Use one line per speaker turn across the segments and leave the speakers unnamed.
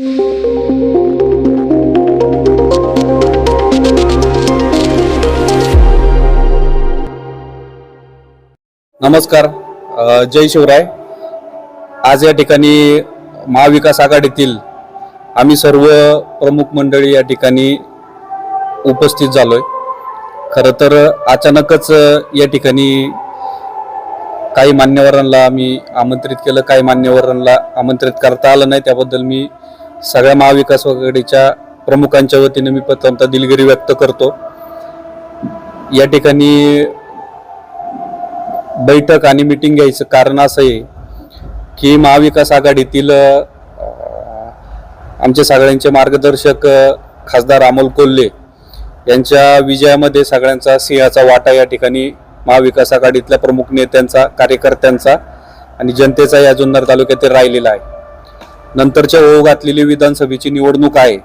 नमस्कार जय शिवराय. आज या ठिकाणी महाविकास आघाडीतील आम्ही सर्व प्रमुख मंडळी या ठिकाणी उपस्थित झालोय. खरं तर अचानकच या ठिकाणी काही मान्यवरांना आम्ही आमंत्रित केलं काही मान्यवरांना आमंत्रित करता आलं नाही त्याबद्दल मी सगळ्या महाविकास आघाडीच्या प्रमुखांच्या वतीने मी प्रथमतः दिलगिरी व्यक्त करतो. या ठिकाणी बैठक आणि मिटिंग घ्यायचं कारण असं आहे की महाविकास आघाडीतील आमच्या आमचे सगळ्यांचे मार्गदर्शक खासदार अमोल कोल्हे यांच्या विजयामध्ये सगळ्यांचा सिंहाचा वाटा या ठिकाणी महाविकास आघाडीतल्या प्रमुख नेत्यांचा कार्यकर्त्यांचा आणि जनतेचा या जुन्नर तालुक्यातील राहिलेला आहे. नंतरच्या ओघ घातलेली विधानसभेची निवडणूक आहे.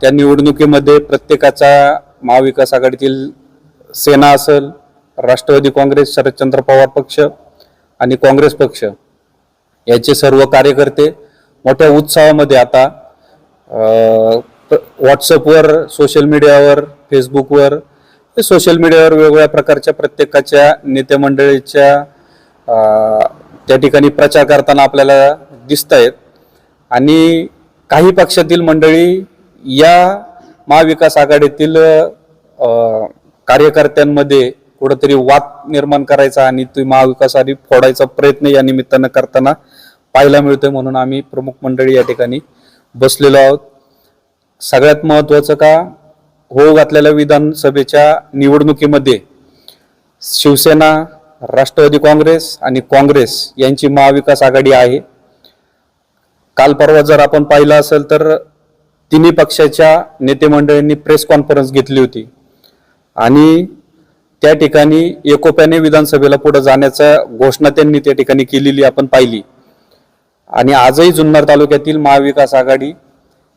त्या निवडणुकीमध्ये प्रत्येकाचा महाविकास आघाडीतील सेना असेल राष्ट्रवादी काँग्रेस शरदचंद्र पवार पक्ष आणि काँग्रेस पक्ष याचे सर्व कार्यकर्ते मोठ्या उत्साहामध्ये आता व्हॉट्सअपवर सोशल मीडियावर फेसबुकवर सोशल मीडियावर वेगवेगळ्या प्रकारच्या प्रत्येकाच्या नेते मंडळीच्या त्या ठिकाणी प्रचार करताना आपल्याला दिसत आहेत आणि काही पक्षातील मंडळी या महाविकास आघाडीतील कार्यकर्त्यांमध्ये कुठंतरी वाद निर्माण करायचा आणि ती महाविकास आधी फोडायचा प्रयत्न या निमित्तानं करताना पाहायला मिळतोय म्हणून आम्ही प्रमुख मंडळी या ठिकाणी बसलेलो आहोत. सगळ्यात महत्वाचं का? हो घातलेल्या विधानसभेच्या निवडणुकीमध्ये शिवसेना राष्ट्रवादी काँग्रेस आणि काँग्रेस यांची महाविकास आघाडी आहे. काल परवा जर आपण पाहिलं असेल तर तिन्ही पक्षाच्या नेतेमंडळींनी प्रेस कॉन्फरन्स घेतली होती. आणि त्या ठिकाणी एकोप्याने विधानसभेला पुढे जाण्याचा घोषणा त्यांनी त्या ठिकाणी केलेली आपण पाहिली. आणि आजही जुन्नर तालुक्यातील महाविकास आघाडी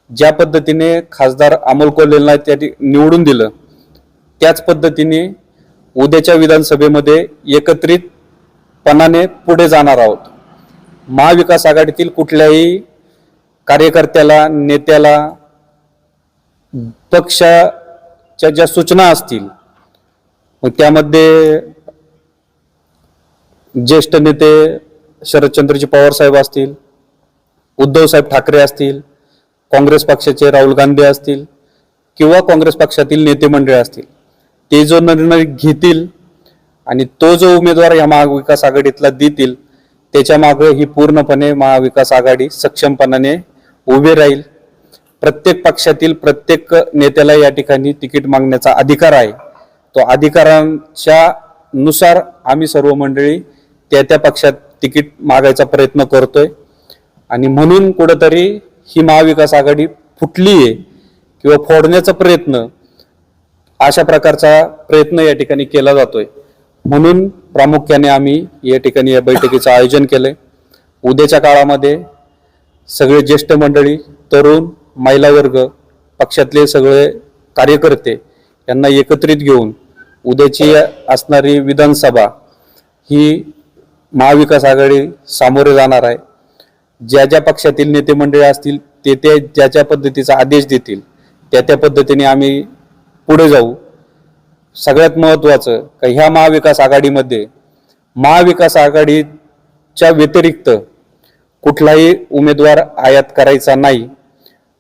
ज्या पद्धतीने खासदार अमोल कोल्हेला त्या निवडून दिलं त्याच पद्धतीने उद्याच्या विधानसभेमध्ये एकत्रितपणाने पुढे जाणार आहोत. महाविकास आघाडीतील कुठल्याही कार्यकर्त्याला नेत्याला पक्षाच्या ज्या सूचना असतील मग त्यामध्ये ज्येष्ठ नेते शरदचंद्रजी पवार साहेब असतील उद्धव साहेब ठाकरे असतील काँग्रेस पक्षाचे राहुल गांधी असतील किंवा काँग्रेस पक्षातील नेते मंडळ असतील ते जो निर्णय घेतील आणि तो जो उमेदवार या महाविकास आघाडीतला देतील त्याच्यामागे ही पूर्णपणे महाविकास आघाडी सक्षमपणाने उभी राहील. प्रत्येक पक्षातील प्रत्येक नेत्याला या ठिकाणी तिकीट मागण्याचा अधिकार आहे. तो अधिकारांच्या नुसार आम्ही सर्व मंडळी त्या त्या पक्षात तिकीट मागायचा प्रयत्न करतोय. आणि म्हणून कुठंतरी ही महाविकास आघाडी फुटली आहे किंवा फोडण्याचा प्रयत्न अशा प्रकारचा प्रयत्न या ठिकाणी केला जातोय. म्हणून प्रामुख्याने आम्ही या ठिकाणी या बैठकीचं आयोजन केलं आहे उद्याच्या काळामध्ये सगळे ज्येष्ठ मंडळी तरुण महिला वर्ग पक्षातले सगळे कार्यकर्ते यांना एकत्रित घेऊन उद्याची असणारी विधानसभा ही महाविकास आघाडी सामोरे जाणार आहे. ज्या ज्या पक्षातील नेते मंडळी असतील ते ते ज्या ज्या पद्धतीचा आदेश देतील त्या त्या पद्धतीने आम्ही पुढे जाऊ. सगळ्यात महत्त्वाचं का ह्या महाविकास आघाडीमध्ये महाविकास आघाडीच्या व्यतिरिक्त कुठलाही उमेदवार आयात करायचा नाही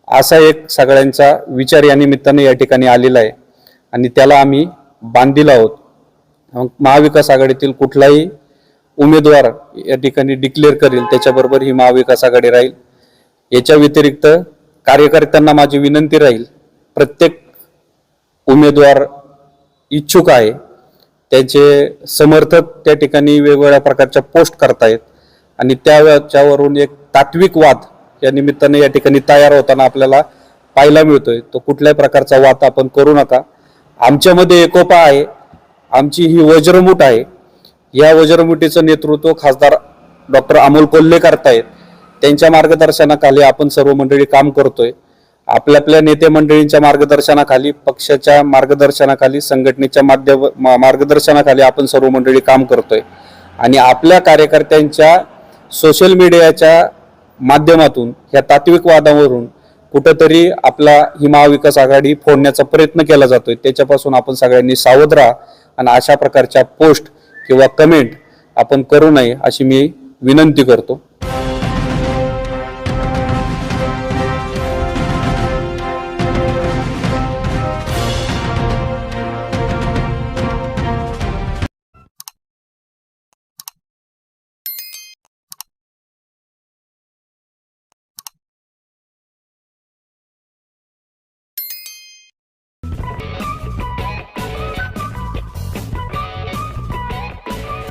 असा एक सगळ्यांचा विचार या निमित्ताने या ठिकाणी आलेला आहे. आणि त्याला आम्ही बांधील आहोत. महाविकास आघाडीतील कुठलाही उमेदवार या ठिकाणी डिक्लेअर करेल त्याच्याबरोबर ही महाविकास आघाडी राहील. याच्या व्यतिरिक्त कार्यकर्त्यांना माझी विनंती राहील प्रत्येक उमेदवार इच्छुक आहे. त्यांचे समर्थक त्या ठिकाणी वेगवेगळ्या प्रकारच्या पोस्ट करतायत. आणि त्याच्यावरून एक तात्विक वाद या निमित्ताने या ठिकाणी तयार होताना आपल्याला पाहायला मिळतोय. तो कुठल्याही प्रकारचा वाद आपण करू नका. आमच्यामध्ये एकोपा आहे. आमची ही वज्रमुठ आहे. या वज्रमुठीचं नेतृत्व खासदार डॉक्टर अमोल कोल्हे करतायत. त्यांच्या मार्गदर्शनाखाली आपण सर्व मंडळी काम करतोय. आपल्या आपल्या नेते मंडळींच्या मार्गदर्शनाखाली पक्षाच्या मार्गदर्शनाखाली संघटनेच्या माध्यम मार्गदर्शनाखाली आपण सर्व मंडळी काम करतोय. आणि आपल्या कार्यकर्त्यांच्या सोशल मीडियाच्या माध्यमातून ह्या तात्विक वादावरून कुठंतरी आपला ही महाविकास आघाडी फोडण्याचा प्रयत्न केला जातोय. त्याच्यापासून आपण सगळ्यांनी सावध राहा आणि अशा प्रकारच्या पोस्ट किंवा कमेंट आपण करू नये अशी मी विनंती करतो.